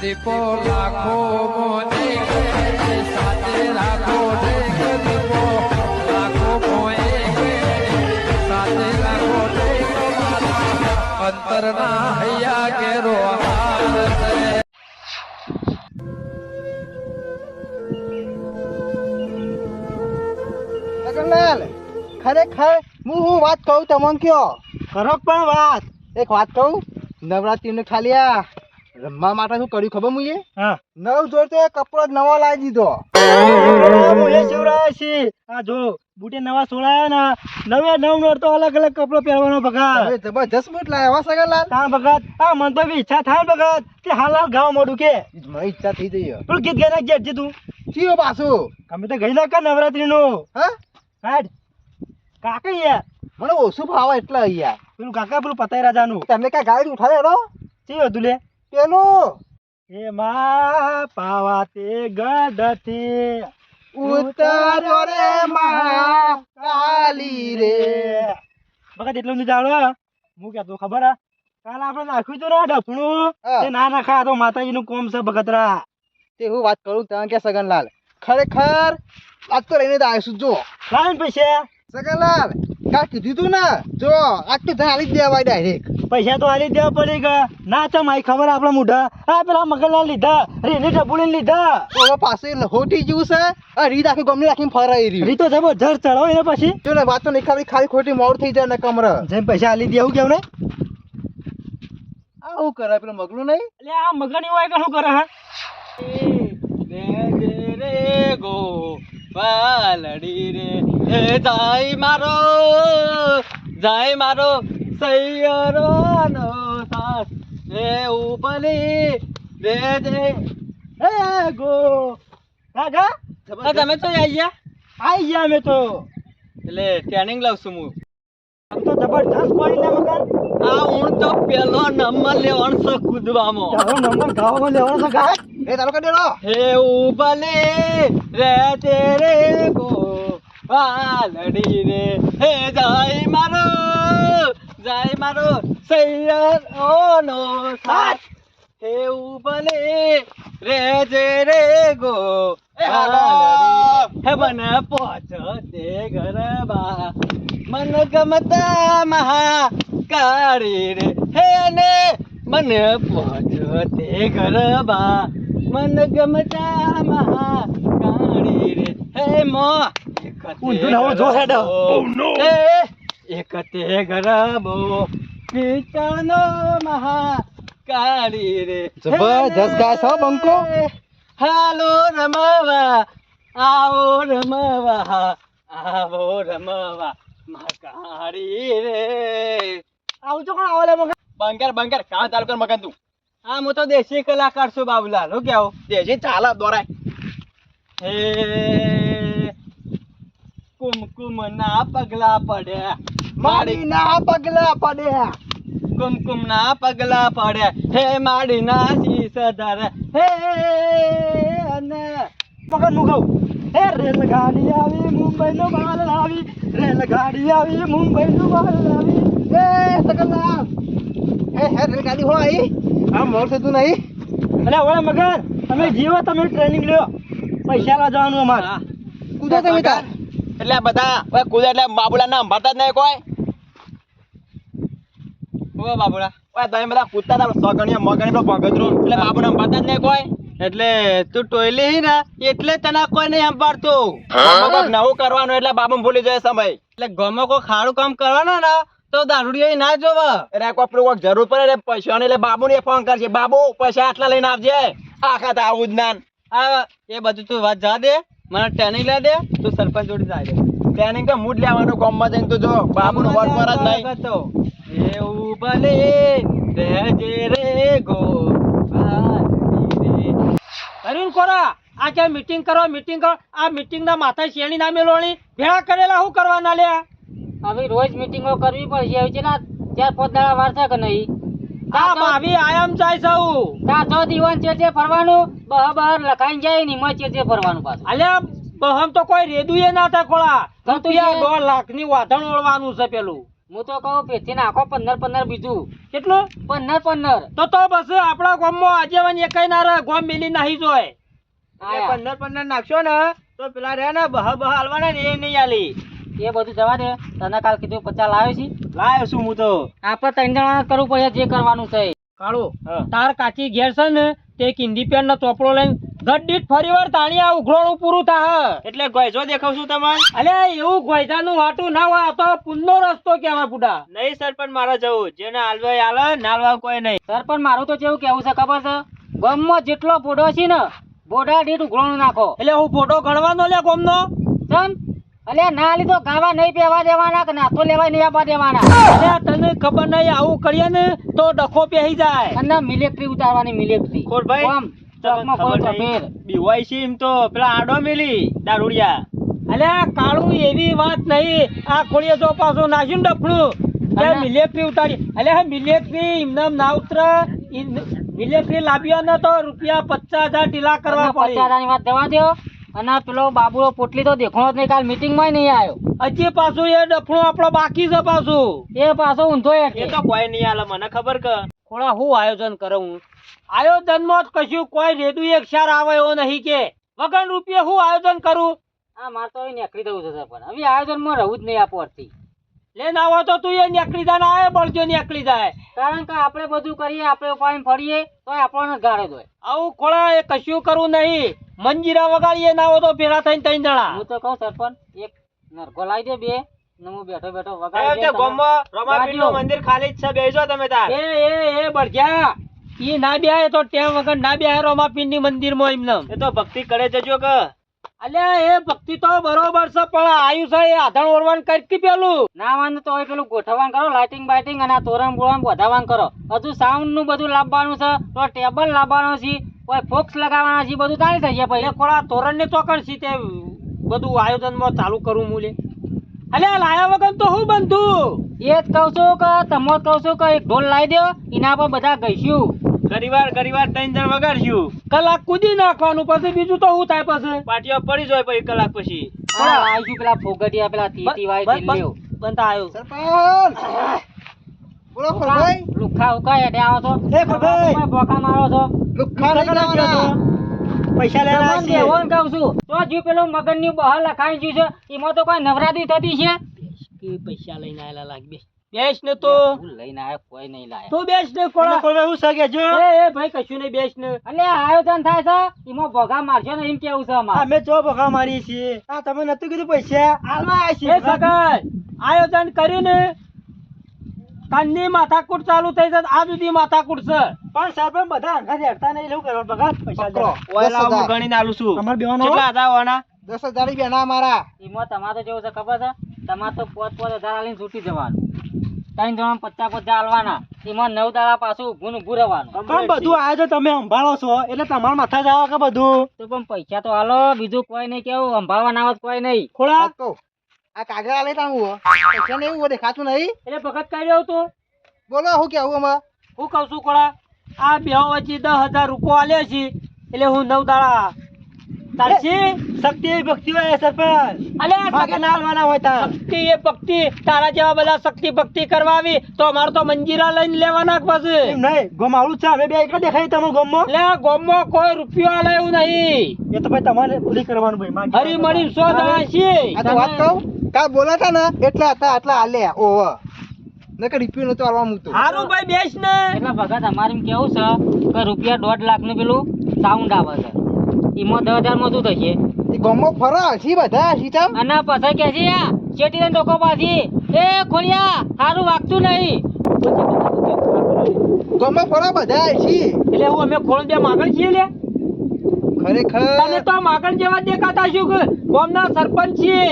દીપો લાખો મોને સાથે રાખો દીપો. લાખો મોએ સાથે રાખો અંતરના હૈયા કેરો હાર છે. ખરેખર હું હું વાત કહું તમને કયો? કરો પણ વાત. એક વાત કહું? નવરાત્રીને ખાલી આ રમવા માટે શું કર્યું ખબર મુએ હા. નવ જોર તો કપડો જ નવો લાવી દીધો. એ શિવરાય છે આ જો બુટે નવા સોળાયા ને નવે નવ નોર તો અલગ અલગ કપડો પહેરવાનો ભગત. હવે જબરજસ્ત બૂટ લાવ્યા હો ભગત. હા મન તો બી ઈચ્છા થાય ભગત કે હાલ હાલ ગાવ મોડું કે. મારી ઈચ્છા થઈ જઈ પેલું ગીત ગાઈ નાખજે હજી તું. થયો પાછું. અમે તો ગઈ નાખ નવરાત્રી નું હા? હાડ. કાકા યાર મને ઓછું ભાવે એટલે યાર પેલું કાકા પેલું પતાઈ રાજાનું. તમે કઈ ગાડી ઉઠાડે હેડો ચી હતું લે. પેલું? એ માં પાવા તે ગઢથી ઉતાર્યો રે મા કાલી રે. ભગત એટલું નથી મુ હું. કહેતો ખબર હા? કાલ આપણે નાખ્યું તો ના ડફણું તે ના નાખા તો માતાજીનું કોમ છે ભગતરા તે હું વાત કરું ત્યાં કે સગનલાલ? ખરેખર આજ તો લઈને છું જો લાવીને પૈસા સગનલાલ કાકી કીધું તું ને? જો આજ તો ધન આલી જ દેવાય ડાયરેક્ટ પૈસા તો હાલી દેવા પડી ગયા. ના તો મારી ખબર આપણા મુઢા. આ પેલા મગનલાલ લીધા. રેની ટપુડી લીધા. તો હવે પાછું હોટી જેવું છે. આ રીત આખી ગમી રાખીને ફરાઈ રહી રીતો જબરજસ્ત ચડાવો એને પછી. જો ને વાત તો નહીં ખાલી ખાલી ખોટી મોડ થઈ જાય ને કમર. જેમ પૈસા હાલી દે એવું કેવું ને? આવું કરે? પેલું મગલું નહીં? એટલે આ મગની હોય કે શું કરે હા? રે ગો પાલડી રે. જાય મારો જાય મારો. સૈયરો નો સાસ એ ઉપલી રે જે એ ગો. કાકા આ તમે તો આવી ગયા? આઈ ગયા અમે તો. એટલે ટ્રેનિંગ લાવશું હું. આમ તો જબરજસ્ત પડી ને મગન આ હું તો પેલો નંબર લેવાનો છે કૂદવામાં. તારો નંબર ગાવામાં લેવાનો છે ગાય? એ તારો કઈ દેડો હે ઉપલી રે તે રે ગો. પાલડી રે. હે જાય મારો. જાય મારો સૈયદ ઓનો સાથ હે ઉપલી રે જે રે ગો હે બન પહોંચ તે ગરબા. મન ગમતા મહા કાળી રે હે ને મન પહોંચ તે ગરબા. મન ગમતા મહા કાળી રે હે મો ઊંધું ના જો હેડો. ગરબો. એ એક તે ગરબો કીર્તનો મહા કાળી રે. જબરજસ્ત ગાય છે બંકો. હાલો રમવા આવો રમવા આવો રમવા મકારી રે. આવું તો કોણ આવે મગન? બંકર બંકર કાં ચાલુ કર મગન તું. હા હું તો દેશી કલાકાર છું બાબુલાલ હું કેવું દેશી ચાલે દોરાય. હે કુમકુમ ના પગલા પડ્યા. મારી ના પગલા પડ્યા. કુમકુમ ના પગલા પડ્યા. હે માડી ના શીશ ધરે હે અને મગન મુગવ હે રેલગાડી આવી મુંબઈ નો માલ લાવી રેલગાડી આવી મુંબઈ નો માલ લાવી. હે સકલા હે હે રેલ ગાડી હો આઈ આ મોડ તું નહીં. અલે ઓળે મગર તમે જીવો તમે ટ્રેનિંગ લ્યો. પૈસા લા જવાનું અમારે. કૂદો તમે તાર. એટલે બધા ઓય કુદે એટલે બાબુલા ના સંભાળતા જ નહીં કોઈ. ઓ બાબુલા ઓય તમે બધા કૂદતા હતા સગણીયા મગણીનો ભગતરો એટલે બાબુને સંભાળતા જ નહીં કોઈ. એટલે તું ટોયલી હી ને એટલે તને કોઈ નહીં સંભાળતું. નવું કરવાનું એટલે બાબુ ભૂલી જાય સમય. એટલે ગમો કોઈ ખાડું કામ કરવાનું ને તો દારૂડિયો ના જોવ. એટલે કોઈ પેલું જરૂર પડે એટલે પૈસા એટલે બાબુ ને ફોન કરશે બાબુ પૈસા આટલા લઈને આવજે. આખા તો આવું જ ના આ એ બધું તું વાત જા દે. મને ટ્રેનિંગ લે દે તું સરપંચ જોડે જાય ટ્રેનિંગ તો મૂડ લેવાનું ગામમાં જઈને તું જો બાબુ નો વર પર જ નહીં. એવું ભલે રહેજે રે ગો અરુણ કોરા આ ક્યાં મીટિંગ કરો મીટિંગ કરો? આ મીટિંગ ના માથા શેણી નામે લોણી. ભેળા કરેલા શું કરવાના લ્યા? હવે રોજ મીટિંગો કરવી પડશે આવી છે ને ચાર પાંચ દાડા વારસા કે નહીં? આ ભાભી આયામ જાય સૌ કા છ દીવાન છે તે ફરવાનું બહ બહાર લખાઈ જાય ની એમાં છે તે ફરવાનું પાછું. અલ્યા બહમ તો કોઈ રેદુએ ના થાય કોળા રૂપિયા છે. દોઢ લાખની વાધણ ઓળવાનું છે પેલું. હું તો કહું પેથી નાખો પંદર પંદર બીજું. કેટલું? પંદર પંદર. તો તો બસ આપણા ગામમાં આજેવાન એકાઈ ના રહે ગામ મિલી નાહી જોય. પંદર પંદર નાખશો ને તો પેલા રે ને બહ બહ હાલવાના ને એ નહીં આલી એ બધું જવા દે. તને કાલ કીધું પચાસ લાવ્યો છે. લાયો છું હું તો. આપણે ત્રણ જણા કરવું પડે જે કરવાનું છે. કાળો તાર કાચી ઘેર છે ને તે એક ઇન્ડિપેન્ડ નો ચોપડો લઈને ગડ્ડીટ ફરી વાર તાણી આ ઉઘરોણું પૂરું થાહ એટલે ગોયજો દેખાવ છું તમારે. અલે એવું ગોયજાનું વાટું ના હોય આ તો પુનનો રસ્તો કહેવાય બુડા. નહીં સર પણ મારે જવું. જેને હાલવા હાલે ના કોઈ નહીં. સર પણ મારું તો કેવું કેવું છે ખબર છે? ગામમાં જેટલો બોડો છે ને બોડા દીઠ ઉઘરાણું નાખો. એટલે હું ફોટો ગણવાનો લે ગોમનો? ચમ અલે ના લીધો ગાવા નહીં પહેવા દેવાના કે નાતો લેવાય નહીં આપવા દેવાના? અલે તને ખબર નહીં આવું કરીએ ને તો ડખો પહેરી જાય. અને મિલિટરી ઉતારવાની મિલિટરી ખોડભાઈ, આમ ચોકમાં કોઈ ખબર. બીવાય છે એમ તો. પેલા આડો મિલી દારૂડિયા. અલે કાળું એવી વાત નહીં. આ કોળીએ જો પાછો નાખ્યું ડફણું. અને- મિલેટરી ઉતારી. અલે મિલેટરી એમને ના ઉતરે. મિલિટરી લાવ્યો ને તો રૂપિયા પચાસ હજાર ઢીલા કરવા પચાસ પડે. હજારની વાત જવા દો અને પેલો બાબુડો પોટલી તો દેખાણો જ નહીં કાલ મીટિંગમાં નહીં આવ્યો હજી પાછું એ ડફણો આપણો બાકી છે પાછું. એ પાછો ઊંધો એ તો કોઈ નહીં આલે મને ખબર કે થોડા હું આયોજન કરું હું? આયોજનમાં જ કશું કોઈ રેડું એક શાર આવે એવો નહીં કે. વગર રૂપિયે હું આયોજન કરું? હા મારે તો નીકળી જવું છે પણ હવે આયોજનમાં રહું જ નહીં આ લે લેન આવો તો તું એ નીકળી જાય ને આ બળજો નીકળી જાય. કારણ કે આપણે બધું કરીએ આપણે ઉપાડીને ફરીએ તો આપણને ગાળે દોય. આવું ખોળા એ કશું કરવું નહીં. મંજીરા વગાડીએ ના હોય તો ભેળા થઈને ત્રણ જણા. હું તો કહું સરપંચ એક નરગો લાવી દે બે ને હું બેઠો બેઠો વગાડી તે દે ગોમમાં રમાપીરનું મંદિર ખાલી જ છે બેસો તમે તાર. એ એ એ બળજા ઈ ના બેહાય તો ટેમ વગર ના બેહાય રમાપીરની મંદિરમાં એમને એ તો ભક્તિ કરે જજો કે. અલ્યા એ ભક્તિ તો બરોબર છે પણ આયુ છે એ આધણ ઓરવાન કરતી પેલું? ના વાંધો તો પેલું ગોઠવવાનું કરો લાઇટિંગ બાઇટિંગ અને આ તોરણ બોરણ વધારવાનું કરો. હજુ સાઉન્ડનું બધું લાવવાનું છે તો ટેબલ લાવવાનું છે કોઈ ફોક્સ લગાવવાના છે બધું તાળી થઈ જાય પછી ખોળા તોરણની ચોકણ છે તે બધું આયોજનમાં ચાલુ કરું મૂલે. અલ્યા લાયા વગર તો હું બંધું? એ જ કહું છું કે તમે કહું છું કે એક ઢોલ લાવી દો એના પર બધા ગઈશું. ઘણીવાર ગરીવાર ત્રણ જણ વગાડશું. કલાક કૂદી નાખવાનું પછી બીજું તો હું થાય પછી? પાટીઓ પડી જાય પછી કલાક પછી. હા પેલા ફોગટિયા પેલા તીતી વાય. બંધ- બંધ આવ્યો સરપંચ! બોલો ખરભાઈ. લુખ્ખા ઉખા હેઠે આવો છો. એ ખરભાઈ. બોકા મારો છો. લુખ્ખા નહીં જવાના. પૈસા તમને દેવાનું કહું છું. તો જો પેલું મગનની બહાર લખાઈ ગયું છે. એમાં તો કોઈ નવરાત્રી થતી છે? કે પૈસા લઈને આયેલા લાગ બેસ ને તો. લઈને આવ્યો કોઈ નહીં લાયા. તું બેસ ને કોળા. હું સગે જો એ એ ભાઈ કશું નહીં બેસ ને. એટલે આયોજન થાય છે? ઈમો ભોગા મારશો ને એમ કેવું છે અમાર. અમે જો ભોગા મારી છીએ. આ તમે નતું કીધું પૈસા? હાલમાં આવ્યા છીએ. સગન આયોજન કર્યું ને કાનની માથાકૂટ ચાલુ થઈ છે આ સુધી માથાકૂટ છે. પણ સાહેબ બધા અંગા હેડતા નહીં લેવું કરવા બગા પૈસા દસ હું હજાર. ગણીને આલું છું. અમાર બેવાનો કેટલા હતા ઓના? દસ હજાર રૂપિયા ના મારા ઈમો તમારે જેવું છે ખબર છે? તમારે તો પોત પોત હજાર આલીને છૂટી જવાનું. ત્રણ જણા પચાસ પચાસ આલવાના એમાં નવ દાડા પાછું ઊભું ઊભું રહેવાનું. પણ બધું આયોજન તમે સંભાળો છો એટલે તમારા માથા જ આવે કે બધું? તો પણ પૈસા તો હાલો બીજું કોઈ નહીં કેવું સંભાળવા ના આવત કોઈ નહીં. ખોળા. આ કાગડા લેતા હું. પૈસા એવું દેખાતું નહીં. એટલે ભગત કઈ રહ્યો તું. બોલો હું કેવું આમાં? હું કહું છું ખોડા આ બે વચ્ચે દસ હજાર રૂપિયા આલ્યા છે એટલે હું નવ દાડા તારસી શક્તિ એ ભક્તિ હોય સરપંચ. અલે ભાગે નાલવાના હોય તાર. શક્તિ એ ભક્તિ. તારા જેવા બધા શક્તિ ભક્તિ કરવા આવી તો અમાર તો મંજીરા લઈને લેવાના પછી? નહીં ગોમાવડું છે. અમે બે એકલા દેખાય તમારા ગામમાં. એટલે ગોમમાં કોઈ રૂપિયો આલે નહીં. એ તો ભાઈ તમારે પૂરી કરવાનું ભાઈ હરી મળી સો જણા છીએ આ તો વાત કહું? કાલ બોલા ને? એટલા હતા આટલા આલ્યા ઓહો. નકર રૂપિયો નતો આલવા મૂકતો. હારું ભાઈ બેસ ને. એટલે ભગત અમારે કેવું છે? કે રૂપિયા દોઢ લાખનું પેલું સાઉન્ડ આવે છે. એમાં દસ હજારમાં શું થશે? એ ગામમાં ફરો હસી બધા હસી તમ અને પછી કે છે ચેટી ને ડોકો પાછી એ ખોલિયા સારું વાગતું નહીં. ગામમાં ફરા બધા હસી એટલે હું અમે ખોળ બે માગણ છીએ લે. ખરેખર તને તો માગણ જેવા દેખાતા છું કે ગામના સરપંચ છીએ.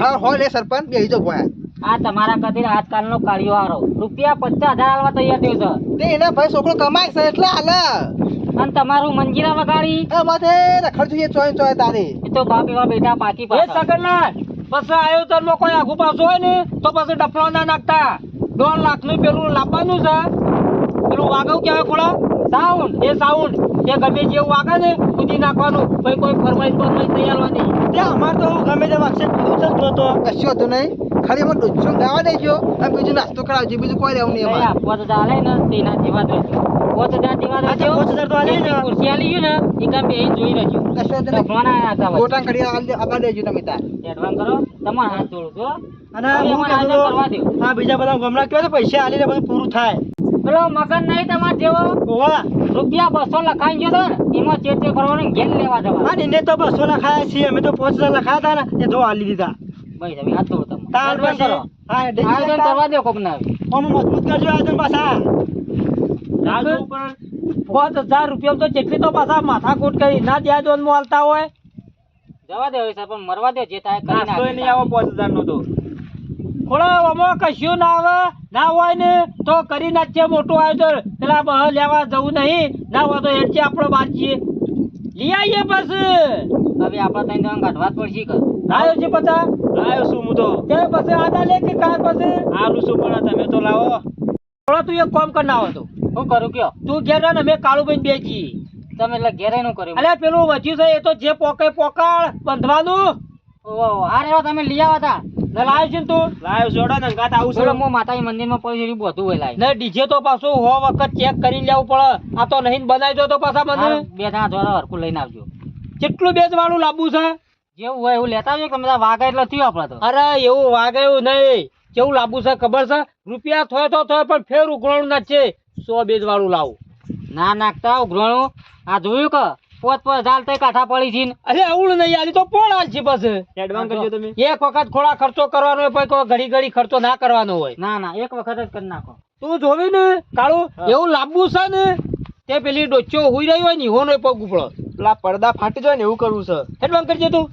હા હો લે સરપંચ બેહી જો ભોયા આ તમારા કદી આજકાલનો કાળિયો હારો રૂપિયા પચાસ હજાર હાલવા તૈયાર થયો છે. તે એના ભાઈ છોકરો કમાય છે એટલે હાલે. અને તમારું મંજીરા વગાડી? એ માથે રખડ જોઈએ ચોય ચોય તારે. એ તો બાપ એવા બેટા પાકી એ પાછા સગનલાલ પછી આયોજનમાં કોઈ આગુ પાછું હોય ને તો પછી ડફલો ના નાખતા. દોઢ લાખનું પેલું લાવવાનું છે. પેલું વાગવ કેવાય ખોળા? સાઉન્ડ એ સાઉન્ડ. એ ગમે જેવું વાગે ને કૂદી નાખવાનું. કોઈ કોઈ ફરમાઈશ ફરમાઈશ નહીં આલવાની ત્યાં અમાર તો ગમે તે વાગશે કૂદું છે તો કશું તો નહીં? ખાલી એમાં ડોસો ગાવા દેજો. અને બીજું નાસ્તો કરાવજો બીજું કોઈ રહેવું નહીં નહીં, એમાં આ પોત ને તેના જેવા જ રહેજો. હજાર હજાર તો આલે ને. ખુરશી આલી ગયું ને, ઈ કામ બેહીને જોઈ રહેજો. કશો તો તો નહીં ઘણા આગા વધજો. ગોટાં કરી દેજો તમે તાર. એડવાન્સ કરો તમારે હાથ જોડું છું અને હું કહેતો હાજર કરવા દ્યો. તો આ બીજા બધા ગમલા કહેવાય તો પૈસા આલીને બધું પૂરું થાય. પેલો મગન નહીં તમારે જેવો. ઓવા રૂપિયા બસો લખાઈ ગયો તો ને એમાં ચેતે ફરવાનું ઘેર લેવા જવા હા ને તો બસો લખાયા છીએ અમે તો પાંચ હજાર લખાયા હતા ને એ જો આલી દીધા. ભાઈ તમે હાથ જોડો તમે તાર કરો. હા આયોજન કરવા દો હવે. આમ મજબૂત કરજો આયોજન પાછા. પાંચ હજાર રૂપિયા તો જેટલી તો પાછા માથાકૂટ કરી ના ત્યાં દોનમાં હોય. જવા દે સાહેબ પણ મરવા દો જે થાય કરીને નાસ્તોય નહીં આવો પાંચ હજાર નો તો કશું ના આવે. ના હોય ને તો કરી નાખીએ મોટું આયોજન. પેલા બહ લેવા જવું નહીં. ના હોય તો હેઠી આપણે બાજીએ લઈ આવીએ પછી. હવે આપણે જણ કાઢવા જ પડશે કે? લાયો છે પચા લાયો છું હું તો. તે પછી આદા લે કે કાર પછી? આલુ છું પણ તમે તો લાવો. થોડો તું એક કામ કર ના હોય તો. શું કરું કયો? તું ઘેર રહે ને મેં કાળુભાઈ બેજી તમે એટલે ઘેરનું કર્યું? અલ્યા પેલું વધ્યું છે એ તો જે પોકે પોકાળ બંધવાનું. ઓહો આ રેવા તમે લઈ આવા તા. ને લાવ્યો છે તું. લાયો જોડો ને ગાત આવું થોડો છું હું માતાજી મંદિરમાં પડી બધું હોય લાય. ને ડીજે તો પાછું હો વખત ચેક કરીને લેવું પડે. આ તો નહીં બનાવી દો તો પાછા મને. બે જણા જોડો હરખું લઈને આવજો. કેટલું બેજ વાળું લાંબુ છે? જેવું હોય એવું લેતા આવજો કે તમે વાગે એટલે થયું આપડે તો. અરે એવું વાગે એવું નહીં. કેવું લાંબુ છે ખબર છે? રૂપિયા થોય તો થોય પણ ફેર ઉઘરાણું ના છે. સો બેજ વાળું લાવું. ના નાખતા ઉઘરાણું. આ જોયું કે? પોત પોત જાલ તઈ કાઠા પડી છે અરે એવું નહીં આલી તો પોળ હાલ છે બસ. એડવાન્સ કરજો તમે. એક વખત ખોળા ખર્ચો કરવાનો હોય પછી કોઈ ઘડી ઘડી ખર્ચો ના કરવાનો હોય. ના ના એક વખત જ કરી નાખો. તું જોવી ને કાળું એવું લાંબુ છે ને તે પેલી ડોચ્યો હોઈ રહ્યો હોય ને ઈહોનો પગ ઉપડો. પેલા પડદા ફાટી જાય ને એવું કરવું છે. એડવાન્સ કરજો તું.